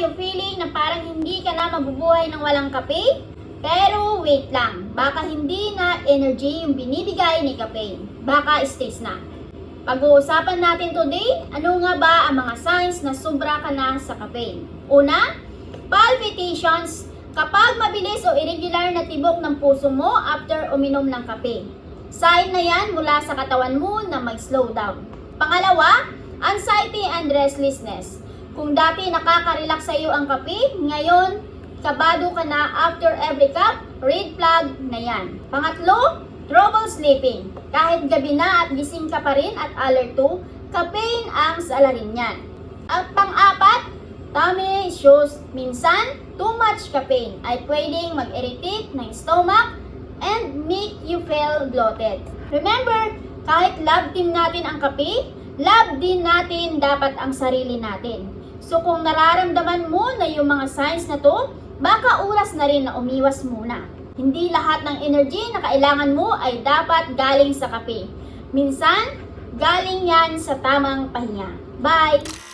yung feeling na parang hindi ka na mabubuhay ng walang kape? Pero wait lang, baka hindi na energy yung binibigay ni caffeine. Baka stress na. Pag-uusapan natin today, ano nga ba ang mga signs na sobra ka na sa caffeine? Una, palpitations. Kapag mabilis o irregular na tibok ng puso mo after uminom ng kape. Sign na yan mula sa katawan mo na mag-slow down. Pangalawa, anxiety and restlessness. Kung dati nakaka-relax sa iyo ang kape, ngayon kabado ka na after every cup, red flag na yan. Pangatlo, trouble sleeping. Kahit gabi na at gising ka pa rin at alert to, caffeine ang salarin yan. At pang-apat, tummy issues. Minsan, too much caffeine ay pwedeng mag-irritate ng stomach and make you feel bloated. Remember, kahit love team natin ang kape, love din natin dapat ang sarili natin. So kung nararamdaman mo na yung mga signs na to, baka oras na rin na umiwas muna. Hindi lahat ng energy na kailangan mo ay dapat galing sa kape. Minsan, galing yan sa tamang pahinga. Bye!